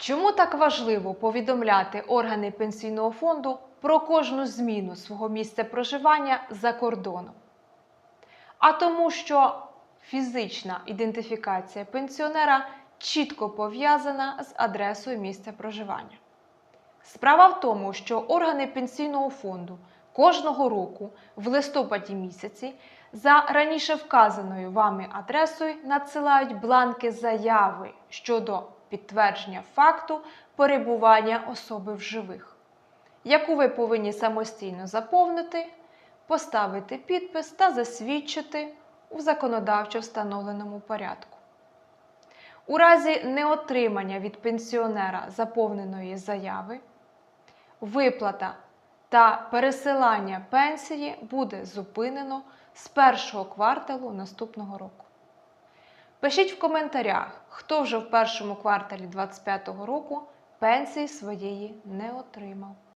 Чому так важливо повідомляти органи пенсійного фонду про кожну зміну свого місця проживання за кордоном? А тому, що фізична ідентифікація пенсіонера чітко пов'язана з адресою місця проживання. Справа в тому, що органи пенсійного фонду кожного року в листопаді місяці за раніше вказаною вами адресою надсилають бланки заяви щодо підтвердження факту перебування особи в живих, яку ви повинні самостійно заповнити, поставити підпис та засвідчити у законодавчо встановленому порядку. У разі неотримання від пенсіонера заповненої заяви, виплата та пересилання пенсії буде зупинено з першого кварталу наступного року. Пишіть в коментарях, хто вже в першому кварталі 2025 року пенсії своєї не отримав.